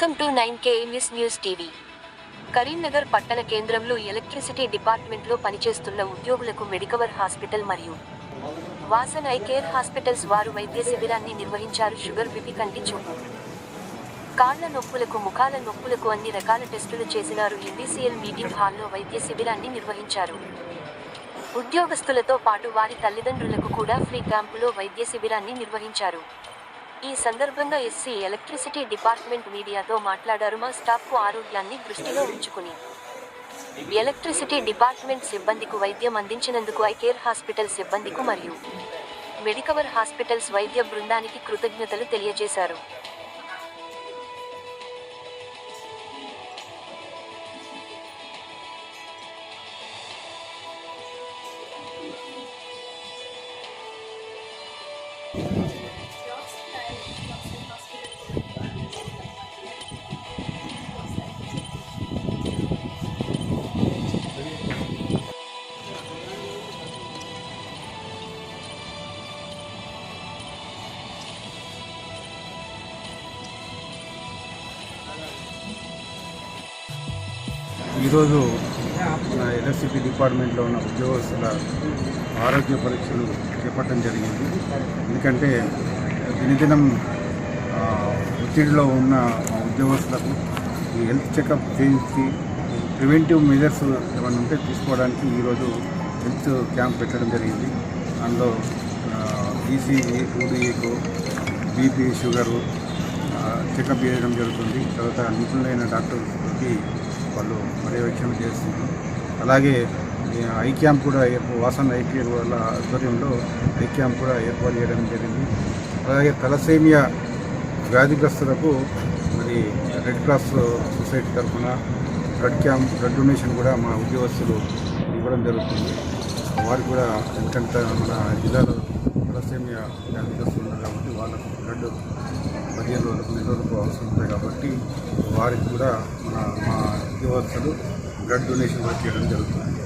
Nine KMS news TV. Karimnagar పట్టణ కేంద్రంలో electricity డిపార్ట్మెంట్లో పనిచేస్తున్న ఉద్యోగులకు మెడికవర్ హాస్పిటల్ మరియు వాసన్ ఐ కేర్ హాస్పిటల్స్ వారు వైద్య శిబిరాన్ని నిర్వహించారు షుగర్ బిపి కంటి చూపు. కాళ్ళ నొప్పులకు ముఖాల నొప్పులకు అన్ని రకాల టెస్టులు చేసినారు ఎంబీసీఎల్ మీటింగ్ హాల్లో వైద్య శిబిరాన్ని నిర్వహించారు. ఉద్యోగస్తులతో పాటు వారి తల్లిదండ్రులకు కూడా ఫ్రీ క్యాంపులో వైద్య శిబిరాన్ని నిర్వహించారు. ఈ సందర్భంగా ఎస్సీ ఎలక్ట్రిసిటీ డిపార్ట్మెంట్ మీడియాతో మాట్లాడారు మా స్టాఫ్కు ఆరోగ్యాన్ని దృష్టిలో ఉంచుకుని. ఎలక్ట్రిసిటీ డిపార్ట్మెంట్ సిబ్బందికి వైద్యం అందించినందుకు ఐ కేర్ హాస్పిటల్ సిబ్బందికు మరియు మెడికవర్ హాస్పిటల్స్ వైద్య బృందానికి కృతజ్ఞతలు తెలియజేశారు. ఈరోజు నా ఎలక్ట్రిసిటీ డిపార్ట్మెంట్లో ఉన్న ఉద్యోగస్తుల ఆరోగ్య పరీక్షలు చేపట్టడం జరిగింది. ఎందుకంటే దినదినం ఒత్తిడిలో ఉన్న ఉద్యోగస్తులకు ఈ హెల్త్ చెకప్ చేయించి ప్రివెంటివ్ మెజర్స్ ఏమైనా ఉంటే తీసుకోవడానికి ఈరోజు హెల్త్ క్యాంప్ పెట్టడం జరిగింది. అందులో ఈసీఈ ఊడిఏకు బీపీ షుగరు చెకప్ చేయడం జరుగుతుంది. తర్వాత నిపుణులైన డాక్టర్కి వాళ్ళు పర్యవేక్షణ చేస్తున్నారు. అలాగే ఐ క్యాంప్ కూడా వాసన్ ఐ వల్ల వాళ్ళ ఆధ్వర్యంలో ఐ క్యాంప్ కూడా ఏర్పాటు చేయడం జరిగింది. అలాగే తలసేమియా వ్యాధిగ్రస్తులకు మరి రెడ్ క్రాస్ సొసైటీ తరఫున బ్లడ్ క్యాంప్ బ్లడ్ డొనేషన్ కూడా మా ఉద్యోగస్తులు ఇవ్వడం జరుగుతుంది. వారు కూడా ఎందుకంటే మన జిల్లాలో తలసేమియా వ్యాధిగ్రస్తులు ఉన్నారు కాబట్టి వాళ్ళకు బ్లడ్ పదిహేను రోజులకు నెల రోజులకు అవసరం ఉంటాయి కాబట్టి వారికి కూడా మన మా ఉద్యోగస్తులు బ్లడ్ డొనేషన్ కూడా చేయడం జరుగుతుంది.